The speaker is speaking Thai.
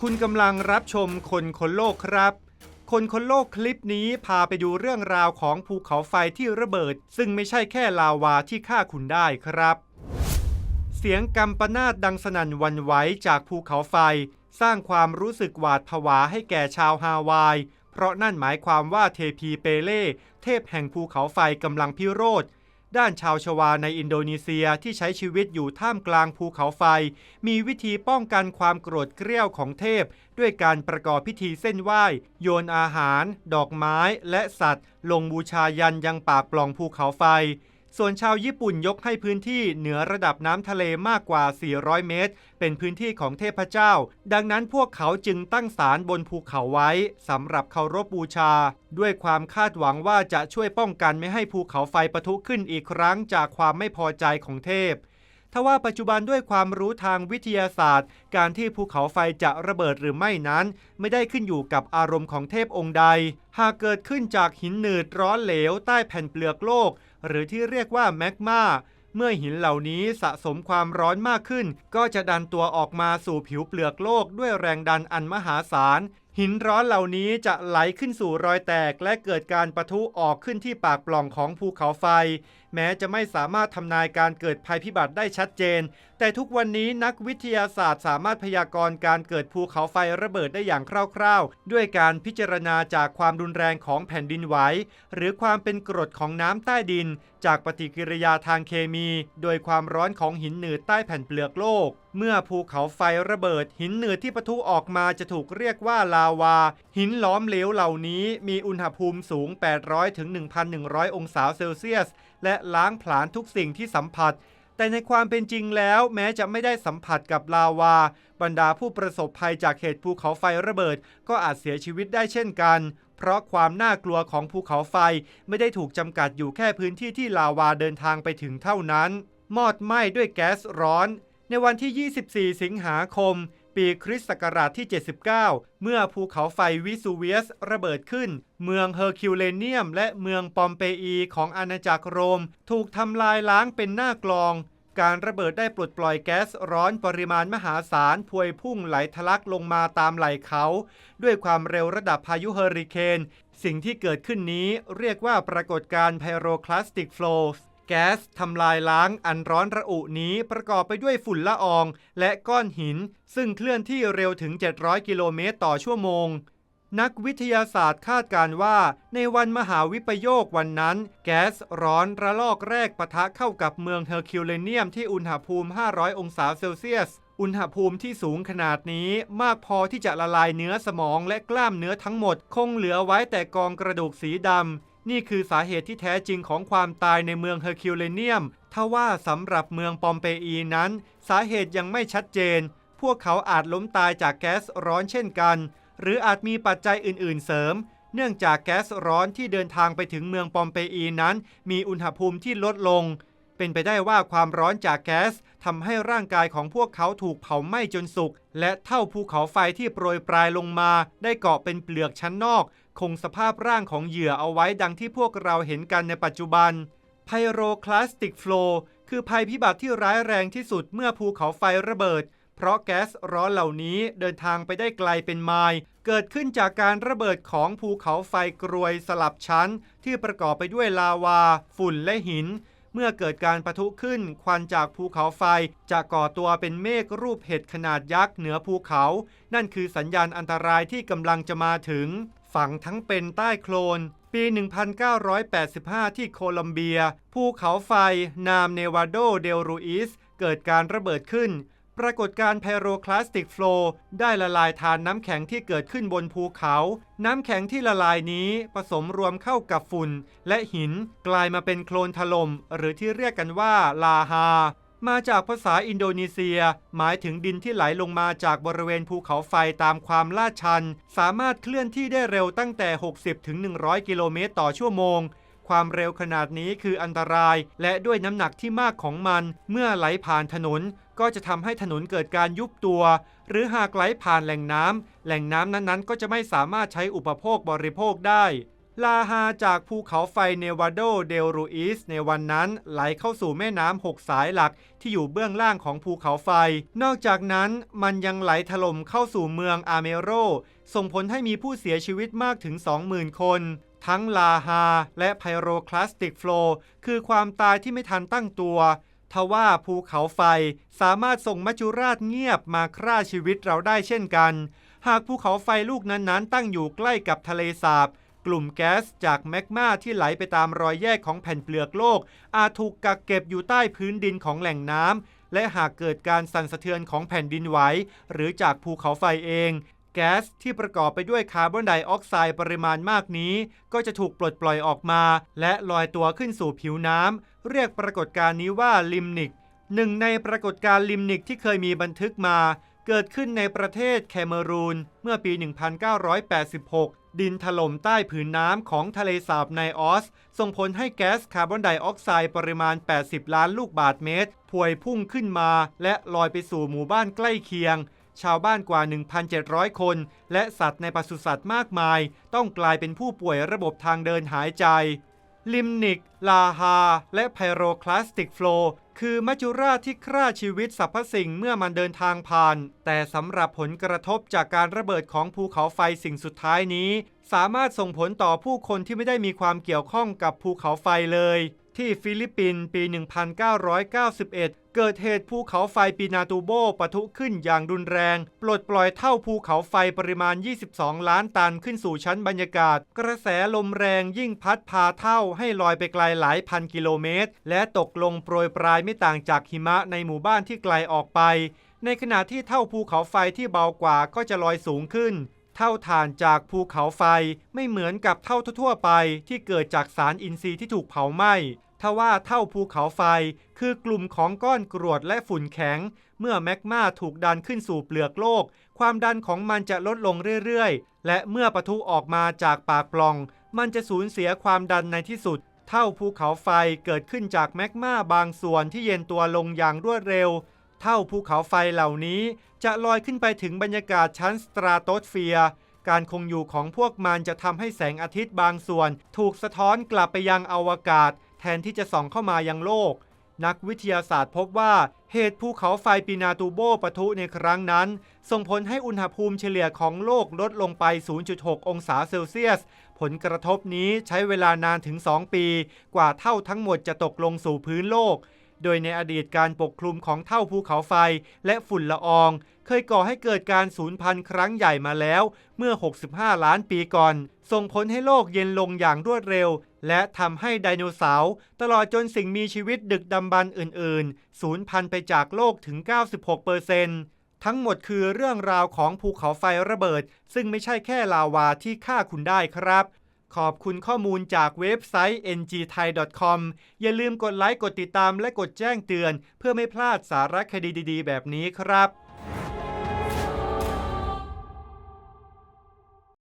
คุณกำลังรับชมคนคนโลกครับ คนคนโลกคลิปนี้พาไปดูเรื่องราวของภูเขาไฟที่ระเบิด ซึ่งไม่ใช่แค่ลาวาที่ฆ่าคุณได้ครับ เสียงกำปนาตดังสนั่นวันไหวจากภูเขาไฟ สร้างความรู้สึกหวาดผวาให้แก่ชาวฮาวาย เพราะนั่นหมายความว่าเทพีเปเล่ เทพแห่งภูเขาไฟกำลังพิโรธ ด้านชาวชวาในอินโดนีเซียที่ใช้ชีวิตอยู่ท่ามกลางภูเขาไฟ มีวิธีป้องกันความโกรธเกรี้ยวของเทพ ด้วยการประกอบพิธีเส้นไหว้ โยนอาหาร ดอกไม้ และสัตว์ ลงบูชายันยังปากปล่องภูเขาไฟ ส่วนชาวญี่ปุ่นยกให้พื้นที่เหนือระดับน้ำทะเลมากกว่า 400 เมตร เป็นพื้นที่ของเทพเจ้า ดังนั้นพวกเขาจึงตั้งศาลบนภูเขาไว้สำหรับเคารพบูชา ด้วยความคาดหวังว่าจะช่วยป้องกันไม่ให้ภูเขาไฟปะทุขึ้นอีกครั้งจากความไม่พอใจของเทพทว่าปัจจุบันด้วยความรู้ทางวิทยาศาสตร์ การที่ภูเขาไฟจะระเบิดหรือไม่นั้น ไม่ได้ขึ้นอยู่กับอารมณ์ของเทพองค์ใด หากเกิดขึ้นจากหินหนืดร้อนเหลวใต้แผ่นเปลือกโลก หรือที่เรียกว่าแมกมาเมื่อหินเหล่านี้สะสมความร้อนมากขึ้น ก็จะดันตัวออกมาสู่ผิวเปลือกโลกด้วยแรงดันอันมหาศาล หินร้อนเหล่านี้จะไหลขึ้นสู่รอยแตกและเกิดการปะทุออกขึ้นที่ปากปล่องของภูเขาไฟ แม้จะไม่สามารถทำนายการเกิดภัยพิบัติได้ชัดเจน แต่ทุกวันนี้นักวิทยาศาสตร์สามารถพยากรณ์การเกิดภูเขาไฟระเบิดได้อย่างคร่าวๆ ด้วยการพิจารณาจากความรุนแรงของแผ่นดินไหวหรือความเป็นกรดของน้ำใต้ดิน จากปฏิกิริยาทางเคมี โดยความร้อนของหินหนืดใต้แผ่นเปลือกโลก เมื่อภูเขาไฟระเบิด หินหนืดที่ปะทุออกมาจะถูกเรียกว่าลาวา หินล้อมเหลวเหล่านี้มีอุณหภูมิสูง 800 ถึง 1,100 องศาเซลเซียส และล้างผลาญทุกสิ่งที่สัมผัส แต่ในความเป็นจริงแล้วแม้จะไม่ได้สัมผัสกับลาวา บรรดาผู้ประสบภัยจากเหตุภูเขาไฟระเบิด ก็อาจเสียชีวิตได้เช่นกัน เพราะความน่ากลัวของภูเขาไฟไม่ได้ถูกจำกัดอยู่แค่พื้นที่ที่ลาวาเดินทางไปถึงเท่านั้น มอดไหม้ด้วยแก๊สร้อน ในวันที่ 24 สิงหาคม ปีคริสต์ศักราชที่ 79 เมื่อภูเขาไฟวิสูเวียสระเบิดขึ้น เมืองเฮอร์คิวเลเนียม และเมืองปอมเปอีของอาณาจักรโรม ถูกทำลายล้างเป็นหน้ากลอง การระเบิดได้ปลดปล่อยแก๊สร้อนปริมาณมหาศาลพวยพุ่งไหลทะลักลงมาตามไหล่เขา ด้วยความเร็วระดับพายุเฮอริเคน สิ่งที่เกิดขึ้นนี้เรียกว่าปรากฏการณ์ไพโรคลาสติกโฟล์ แก๊สทำลายล้างอันร้อนระอุนี้ประกอบไปด้วยฝุ่นละออง และก้อนหิน ซึ่งเคลื่อนที่เร็วถึง 700 กิโลเมตรต่อชั่วโมง นักวิทยาศาสตร์คาดการว่าในวันมหาวิปโยควันนั้น แก๊สร้อนระลอกแรกปะทะเข้ากับเมืองเฮอร์คิวเลเนียมที่อุณหภูมิ 500 องศาเซลเซียส อุณหภูมิที่สูงขนาดนี้มากพอที่จะละลายเนื้อสมองและกล้ามเนื้อทั้งหมด คงเหลือไว้แต่กองกระดูกสีดำ นี่คือสาเหตุที่แท้จริงของความตายในเมืองเฮอร์คิวเลเนียมทว่าสำหรับเมืองปอมเปอีนั้น สาเหตุยังไม่ชัดเจน พวกเขาอาจล้มตายจากแก๊สร้อนเช่นกัน หรืออาจมีปัจจัยอื่น ๆ เสริม เนื่องจากแก๊สร้อนที่เดินทางไปถึงเมืองปอมเปอีนั้น มีอุณหภูมิที่ลดลง เป็นไปได้ว่าความร้อนจากแก๊สทำให้ร่างกายของพวกเขาถูกเผาไหม้จนสุก และเท่าภูเขาไฟที่โปรยปลายลงมา ได้เกาะเป็นเปลือกชั้นนอก คงสภาพร่างของเหยื่อเอาไว้ดังที่พวกเราเห็นกันในปัจจุบันไพโรคลาสติกโฟลคือภัยพิบัติที่ร้ายแรงที่สุดเมื่อภูเขาไฟระเบิด เพราะแก๊สร้อนเหล่านี้เดินทางไปได้ไกลเป็นไมล์เกิดขึ้นจากการระเบิดของภูเขาไฟกรวยสลับชั้น ที่ประกอบไปด้วยลาวา ฝุ่นและหิน เมื่อเกิดการปะทุขึ้น ควันจากภูเขาไฟจะก่อตัวเป็นเมฆรูปเห็ดขนาดยักษ์เหนือภูเขา นั่นคือสัญญาณอันตรายที่กำลังจะมาถึง ฝังทั้งเป็นใต้โคลน ปี 1985 ที่โคลัมเบีย ภูเขาไฟนามเนวาโดเดลรูอิสเกิดการระเบิดขึ้น ปรากฏการ์ไพโรคลาสติกโฟลได้ละลายทานน้ำแข็งที่เกิดขึ้นบนภูเขา น้ำแข็งที่ละลายนี้ผสมรวมเข้ากับฝุ่น และหินกลายมาเป็นโคลนถล่มหรือที่เรียกกันว่าลาฮา มาจากภาษาอินโดนีเซีย หมายถึงดินที่ไหลลงมาจากบริเวณภูเขาไฟตามความลาดชัน สามารถเคลื่อนที่ได้เร็วตั้งแต่ 60ถึง100 กิโลเมตรต่อชั่วโมงความเร็วขนาดนี้คืออันตราย และด้วยน้ำหนักที่มากของมัน เมื่อไหลผ่านถนน ก็จะทำให้ถนนเกิดการยุบตัว หรือหากไหลผ่านแหล่งน้ำแหล่งน้ำนั้นๆ ก็จะไม่สามารถใช้อุปโภคบริโภคได้ ลาฮาจากภูเขาไฟเนวาโดเดลรูอิสในวันนั้นไหลเข้าสู่แม่น้ำหกสายหลักที่อยู่เบื้องล่างของภูเขาไฟ นอกจากนั้นมันยังไหลถล่มเข้าสู่เมืองอาเมโร ส่งผลให้มีผู้เสียชีวิตมากถึง 20,000 คนทั้งลาฮาและไพโรคลาสติกโฟลคือความตายที่ไม่ทันตั้งตัว ทว่าภูเขาไฟสามารถส่งมัจจุราชเงียบมาฆ่าชีวิตเราได้เช่นกัน หากภูเขาไฟลูกนั้นๆ ตั้งอยู่ใกล้กับทะเลสาบ กลุ่มแก๊สจากแมกมาที่ไหลไปตามรอยแยกของแผ่นเปลือกโลก อาจถูกกักเก็บอยู่ใต้พื้นดินของแหล่งน้ำและหากเกิดการสั่นสะเทือนของแผ่นดินไหวหรือจากภูเขาไฟเอง แก๊สที่ประกอบไปด้วยคาร์บอนไดออกไซด์ปริมาณมากนี้ ก็จะถูกปลดปล่อยออกมา และลอยตัวขึ้นสู่ผิวน้ำ เรียกปรากฏการณ์นี้ว่าลิมนิก หนึ่งในปรากฏการณ์ลิมนิกที่เคยมีบันทึกมา เกิดขึ้นในประเทศแคเมรูน เมื่อปี 1986 ดินถล่มใต้ผืนน้ำของทะเลสาบไนออส ส่งผลให้แก๊สคาร์บอนไดออกไซด์ปริมาณ 80 ล้านลูกบาทเมตร พวยพุ่งขึ้นมา และลอยไปสู่หมู่บ้านใกล้เคียง ชาวบ้านกว่า 1,700 คน และสัตว์ในปศุสัตว์มากมาย ต้องกลายเป็นผู้ป่วยระบบทางเดินหายใจ ลิมนิก ลาฮา และไพโรคลาสติกโฟลคือมัจจุราชที่ฆ่าชีวิตสรรพสิ่งเมื่อมันเดินทางผ่าน แต่สำหรับผลกระทบจากการระเบิดของภูเขาไฟสิ่งสุดท้ายนี้ สามารถส่งผลต่อผู้คนที่ไม่ได้มีความเกี่ยวข้องกับภูเขาไฟเลย ที่ฟิลิปปินส์ปี 1991 เกิดเหตุภูเขาไฟปีนาตูโบปะทุขึ้นอย่างรุนแรง ปลดปล่อยเท่าภูเขาไฟปริมาณ 22 ล้านตันขึ้นสู่ชั้นบรรยากาศ กระแสลมแรงยิ่งพัดพาเท่าให้ลอยไปไกลหลายพันกิโลเมตร และตกลงโปรยปลายไม่ต่างจากหิมะในหมู่บ้านที่ไกลออกไป ในขณะที่เท่าภูเขาไฟที่เบากว่าก็จะลอยสูงขึ้นเท่าฐานจากภูเขาไฟไม่เหมือนกับเท่าทั่วไปที่เกิดจากสารอินทรีย์ที่ถูกเผาไหม้ ทว่าเท่าภูเขาไฟ คือกลุ่มของก้อนกรวดและฝุ่นแข็ง เมื่อแมกมาถูกดันขึ้นสู่เปลือกโลก ความดันของมันจะลดลงเรื่อยๆ และเมื่อปะทุออกมาจากปากปล่อง มันจะสูญเสียความดันในที่สุด เท่าภูเขาไฟเกิดขึ้นจากแมกมาบางส่วนที่เย็นตัวลงอย่างรวดเร็ว เท่าภูเขาไฟเหล่านี้จะลอยขึ้นไปถึงบรรยากาศชั้นสตราโตสเฟียร์การคงอยู่ของพวกมันจะทำให้แสงอาทิตย์บางส่วน ถูกสะท้อนกลับไปยังอวกาศ ทนที่จะส่องเข้ามายังโลก นักวิทยาศาสตร์พบว่าเหตุภูเขาไฟปีนาตูโบปะทุในครั้งนั้น ส่งผลให้อุณหภูมิเฉลี่ยของโลกลดลงไป 0.6 องศาเซลเซียส ผลกระทบนี้ใช้เวลานานถึง 2 ปี กว่าเท่าทั้งหมดจะตกลงสู่พื้นโลก โดยในอดีตการปกคลุมของเท่าภูเขาไฟและฝุ่นละออง เคยก่อให้เกิดการสูญพันธุ์ครั้งใหญ่มาแล้วเมื่อ 65 ล้านปีก่อน ส่งผลให้โลกเย็นลงอย่างรวดเร็ว และทำให้ไดโนเสาร์ตลอดจนสิ่งมีชีวิตดึกดำบรรพ์อื่นๆ สูญพันธุ์ไปจากโลกถึง 96%ทั้งหมดคือเรื่องราวของภูเขาไฟระเบิด ซึ่งไม่ใช่แค่ลาวาที่ฆ่าคุณได้ครับ ขอบคุณข้อมูลจากเว็บไซต์ ngthai.com อย่าลืมกดไลค์ กดติดตามและกดแจ้งเตือน เพื่อไม่พลาดสาระคดีดี ๆ แบบนี้ครับ